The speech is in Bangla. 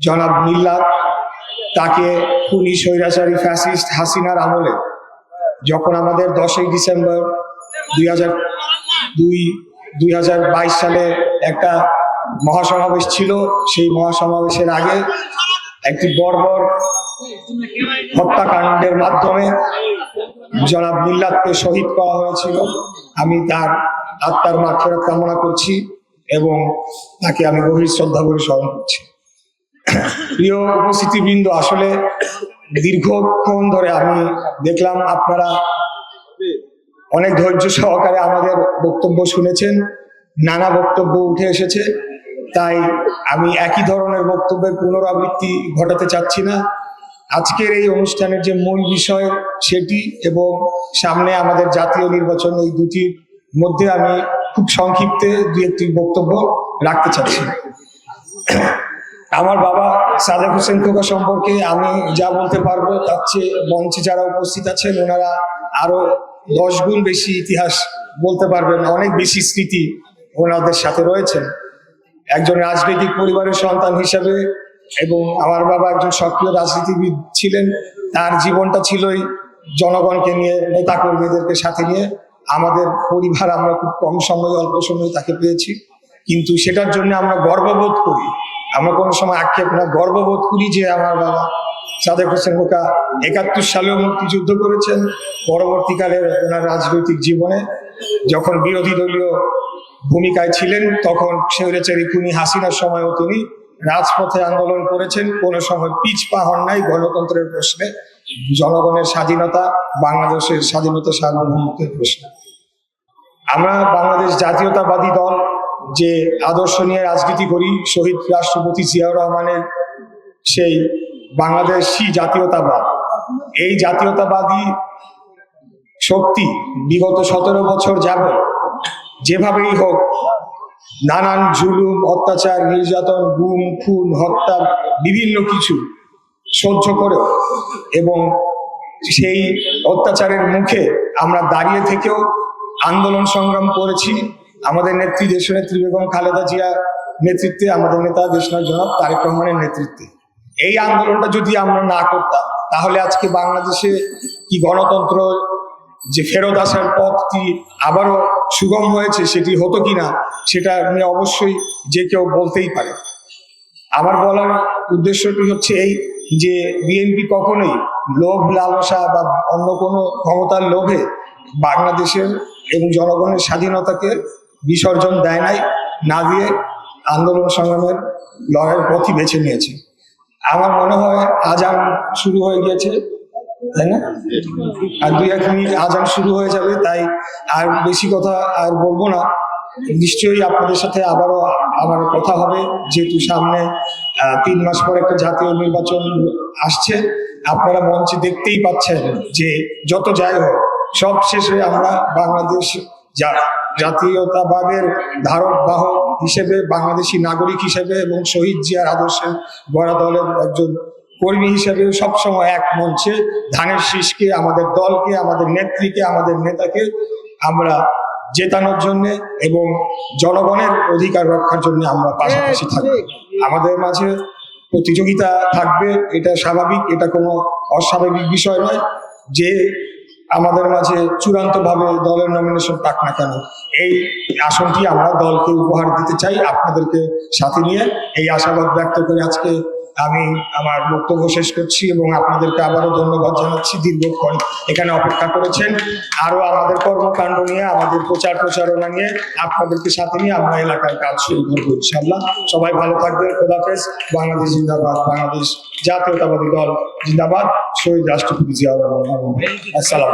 জনাব মিল্লাত, তাকে খুনি স্বৈরাচারী ফ্যাসিস্ট হাসিনার আমলে যখন আমাদের দশই ডিসেম্বর দুই হাজার দুই দুই হাজার বাইশ সালে একটা মহাসমাবেশ ছিল, সেই মহাসমাবেশের আগে একটি বর্বর হত্যাকাণ্ডের মাধ্যমে জনাব মিল্লাতকে শহীদ করা হয়েছিল। আমি তার আত্মার মাঠফেরত কামনা করছি এবং তাকে আমি গভীর শ্রদ্ধা করে স্মরণ করছি। প্রিয় উপস্থিতিবৃন্দ, আসলে দীর্ঘক্ষণ ধরে আমি দেখলাম আপনারা অনেক ধৈর্য সহকারে আমাদের বক্তব্য শুনেছেন, নানা বক্তব্য উঠে এসেছে। তাই আমি একই ধরনের বক্তব্যের পুনরাবৃত্তি ঘটাতে চাচ্ছি না। আজকের এই অনুষ্ঠানের যে মূল বিষয় সেটি এবং সামনে আমাদের জাতীয় নির্বাচন, এই দুটির মধ্যে আমি খুব সংক্ষিপ্তে দু একটি বক্তব্য রাখতে চাচ্ছি। আমার বাবা সাদেক হোসেন খোকা সম্পর্কে আমি যা বলতে পারব, তার চেয়ে মঞ্চে যারা উপস্থিত আছেন, ওনারা আরও দশ গুণ বেশি ইতিহাস বলতে পারবেন, অনেক বেশি স্মৃতি ওনাদের সাথে রয়েছেন। একজন রাজনৈতিক পরিবারের সন্তান হিসাবে এবং আমার বাবা একজন সক্রিয় রাজনীতিবিদ ছিলেন, তার জীবনটা ছিলই জনগণকে নিয়ে নেতা কর্মীদেরকে সাথে নিয়ে। আমাদের পরিবার, আমরা খুব কম সময়ে, অল্প সময়ে তাকে পেয়েছি। কিন্তু সেটার জন্য আমরা গর্ববোধ করি। আমরা কোনো সময় আক্ষেপ না, গর্ববোধ করি যে আমার বাবা সাদেক হোসেন খোকা একাত্তর সালেও মুক্তিযুদ্ধ করেছেন। পরবর্তীকালে ওনার রাজনৈতিক জীবনে যখন বিরোধী দলীয় ভূমিকায় ছিলেন, তখন স্বৈরাচারী খুনি হাসিনার সময়ও তিনি রাজপথে আন্দোলন করেছেন। কোনো সময় পিচ পা হন নাই গণতন্ত্রের প্রশ্নে, জনগণের স্বাধীনতা, বাংলাদেশের স্বাধীনতা সার্বভৌমত্বের প্রশ্নে। আমরা বাংলাদেশ জাতীয়তাবাদী দল যে আদর্শ নিয়ে রাজনীতি করি, শহীদ রাষ্ট্রপতি জিয়াউর রহমানের সেই বাংলাদেশি জাতীয়তাবাদ। এই জাতীয়তাবাদী শক্তি বিগত সতেরো বছর যাবত যেভাবেই হোক, নানান জুলুম, অত্যাচার, নির্যাতন, গুম, খুন, হত্যা, বিভিন্ন কিছু সহ্য করে এবং সেই অত্যাচারের মুখে আমরা দাঁড়িয়ে থেকেও আন্দোলন সংগ্রাম করেছি। আমাদের নেত্রী দেশনেত্রী বেগম খালেদা জিয়া নেতৃত্বে আমাদের নেতা দেশনাথ জনাব তারেক রহমানের নেতৃত্বে। এই আন্দোলনটা যদি আমরা না করতাম, তাহলে আজকে বাংলাদেশে কি গণতন্ত্র যে ফেরত আসার পথটি আবারও সুগম হয়েছে, সেটি হতো কিনা, সেটা নিয়ে অবশ্যই যে কেউ বলতেই পারে। আমার বলার উদ্দেশ্যটি হচ্ছে এই যে বিএনপি কখনোই লোভ, লালসা বা অন্য কোনো ক্ষমতার লোভে বাংলাদেশের এবং জনগণের স্বাধীনতাকে বিসর্জন দেয় নাই, না দিয়ে আন্দোলন সংগ্রামের লড়াইয়ের পথই বেছে নিয়েছে। আমার মনে হয় আজান শুরু হয়ে গিয়েছে, তাই না? আর দুই এক মিনিট আজান শুরু হয়ে যাবে, তাই আর বেশি কথা আর বলব না। নিশ্চয়ই আপনাদের সাথে আবারও আমার কথা হবে, যেহেতু সামনে তিন মাস পর একটা জাতীয় নির্বাচন আসছে। আপনারা মঞ্চে দেখতেই পাচ্ছেন যে যত যাই হোক, সব শেষে আমরা বাংলাদেশ জা- জাতীয়তাবাদের ধারক বাহক হিসেবে বাংলাদেশি নাগরিক হিসেবে এবং শহীদ জিয়ার আদর্শের গড়া দলের একজন কর্মী হিসেবে সবসময় এক মঞ্চে ধানের শীষকে আমাদের দলকে আমাদের নেত্রীকে আমাদের নেতাকে আমরা জেতানোর জন্য এবং জনগণের অধিকার রক্ষার জন্য আমরা পাশাপাশি থাকব। আমাদের মাঝে প্রতিযোগিতা থাকবে এটা স্বাভাবিক এটা কোনো অস্বাভাবিক বিষয় নয় যে আমাদের মাঝে চূড়ান্ত ভাবে দলের নমিনেশন পাক না কেন? এই আসনটি আমরা দলকে উপহার দিতে চাই আপনাদেরকে সাথে নিয়ে। এই আশাবাদ ব্যক্ত করে আজকে আমি আমার বক্তব্য শেষ করছি এবং আপনাদেরকে আবারও ধন্যবাদ জানাচ্ছি দীর্ঘক্ষণ এখানে অপেক্ষা করেছেন। আরও আমাদের কর্মকাণ্ড নিয়ে, আমাদের প্রচার প্রচারণা নিয়ে, আপনাদেরকে সাথে নিয়ে আমরা এলাকায় কাজ শুরু করব ইনশাল্লাহ সবাই ভালো থাকবেন খোদাফেজ বাংলাদেশ জিন্দাবাদ, বাংলাদেশ জাতীয়তাবাদী দল জিন্দাবাদ। শহীদ রাষ্ট্রপতি রহমান। আসসালাম